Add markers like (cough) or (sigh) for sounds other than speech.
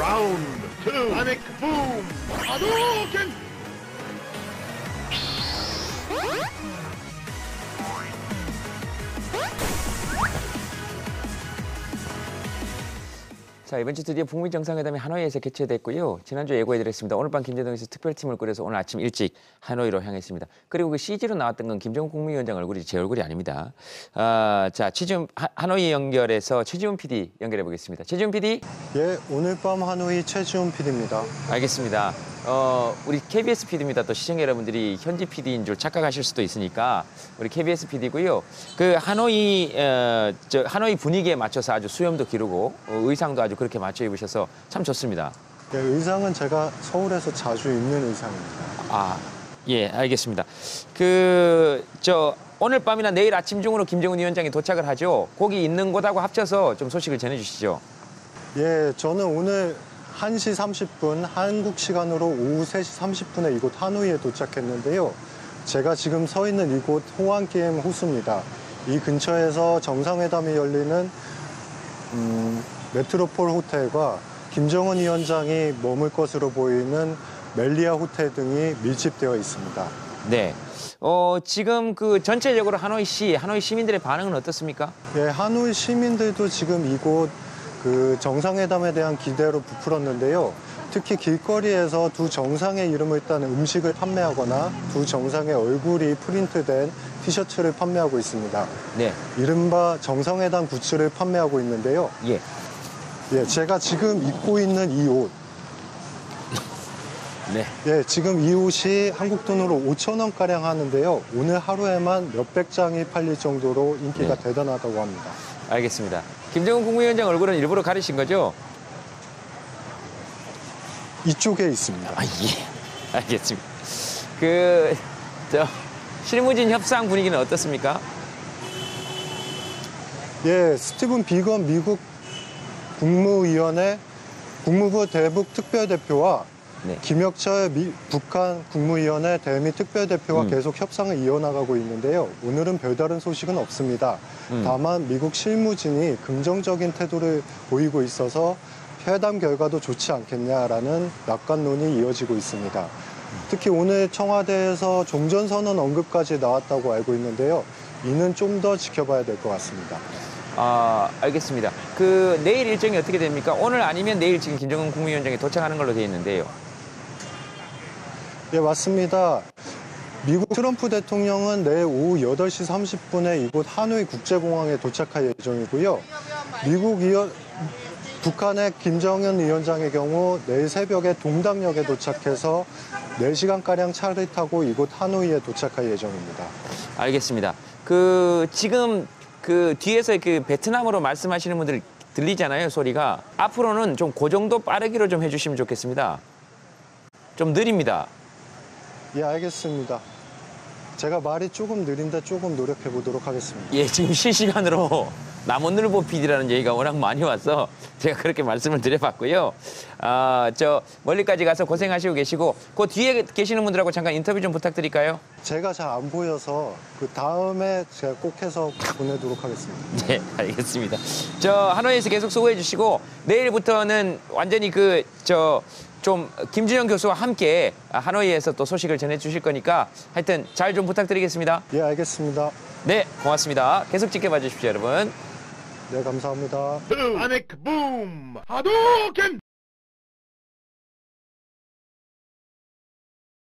Round two. Panic boom. Hadouken! 자 이번 주 드디어 북미 정상회담이 하노이에서 개최됐고요. 지난주 예고해드렸습니다. 오늘 밤 김재동에서 특별팀을 꾸려서 오늘 아침 일찍 하노이로 향했습니다. 그리고 그 CG로 나왔던 건 김정은 국무위원장 얼굴이 제 얼굴이 아닙니다. 아, 자 최지훈 하, 하노이 연결해서 최지훈 PD 연결해 보겠습니다. 최지훈 PD 예, 오늘 밤 하노이 최지훈 PD입니다. 알겠습니다. 어, 우리 KBS PD입니다. 또 시청자 여러분들이 현지 PD인 줄 착각하실 수도 있으니까 우리 KBS PD고요. 그 하노이 어, 저 하노이 분위기에 맞춰서 아주 수염도 기르고 어, 의상도 아주 그렇게 맞춰 입으셔서 참 좋습니다. 예, 의상은 제가 서울에서 자주 입는 의상입니다. 아, 예, 알겠습니다. 그, 저, 오늘 밤이나 내일 아침 중으로 김정은 위원장이 도착을 하죠. 거기 있는 곳하고 합쳐서 좀 소식을 전해 주시죠. 예, 저는 오늘 1시 30분 한국 시간으로 오후 3시 30분에 이곳 하노이에 도착했는데요. 제가 지금 서 있는 이곳 호안게임 호수입니다. 이 근처에서 정상회담이 열리는 음, 메트로폴 호텔과 김정은 위원장이 머물 것으로 보이는 멜리아 호텔 등이 밀집되어 있습니다. 네. 어, 지금 그 전체적으로 하노이시, 하노이 시민들의 반응은 어떻습니까? 예, 하노이 시민들도 지금 이곳 그 정상회담에 대한 기대로 부풀었는데요. 특히 길거리에서 두 정상의 이름을 딴 음식을 판매하거나 두 정상의 얼굴이 프린트된 티셔츠를 판매하고 있습니다. 네. 이른바 정상회담 굿즈를 판매하고 있는데요. 예. 예, 제가 지금 입고 있는 이 옷, 네. 예, 지금 이 옷이 한국 돈으로 5천 원가량 하는데요. 오늘 하루에만 몇백 장이 팔릴 정도로 인기가 네. 대단하다고 합니다. 알겠습니다. 김정은 국무위원장 얼굴은 일부러 가리신 거죠? 이쪽에 있습니다. 아, 예. 알겠습니다. 그, 저, 실무진 협상 분위기는 어떻습니까? 예, 스티븐 비건 미국 국무위원회 국무부 대북 특별대표와 네. 김혁철 미- 북한 국무위원회 대미 특별대표가 음. 계속 협상을 이어나가고 있는데요. 오늘은 별다른 소식은 없습니다. 음. 다만 미국 실무진이 긍정적인 태도를 보이고 있어서 회담 결과도 좋지 않겠냐라는 낙관론이 이어지고 있습니다. 특히 오늘 청와대에서 종전선언 언급까지 나왔다고 알고 있는데요. 이는 좀 더 지켜봐야 될 것 같습니다. 아, 알겠습니다. 그 내일 일정이 어떻게 됩니까? 오늘 아니면 내일 지금 김정은 국무위원장이 도착하는 걸로 되어 있는데요. 예, 맞습니다. 미국 트럼프 대통령은 내일 오후 8시 30분에 이곳 하노이 국제공항에 도착할 예정이고요. 미국 위원, 북한의 김정은 위원장의 경우 내일 새벽에 동당역에 도착해서 4시간가량 차를 타고 이곳 하노이에 도착할 예정입니다. 알겠습니다. 그 지금 그 뒤에서 그 베트남어로 말씀하시는 분들 들리잖아요, 소리가. 앞으로는 좀 그 정도 빠르기로 좀 해주시면 좋겠습니다. 좀 느립니다. 예, 알겠습니다. 제가 말이 조금 느린데 조금 노력해 보도록 하겠습니다. 예, 지금 실시간으로 남원늘보 PD라는 얘기가 워낙 많이 와서 제가 그렇게 말씀을 드려봤고요. 아, 저 멀리까지 가서 고생하시고 계시고 그 뒤에 계시는 분들하고 잠깐 인터뷰 좀 부탁드릴까요? 제가 잘 안 보여서 그 다음에 제가 꼭 해서 보내도록 하겠습니다. (laughs) 네, 알겠습니다. 저 하노이에서 계속 수고해 주시고 내일부터는 완전히 그저 좀 김준영 교수와 함께 하노이에서 또 소식을 전해 주실 거니까 하여튼 잘 좀 부탁드리겠습니다. 예, 알겠습니다. 네, 고맙습니다. 계속 지켜봐 주십시오, 여러분. 네, 감사합니다. Panic boom. Hadouken!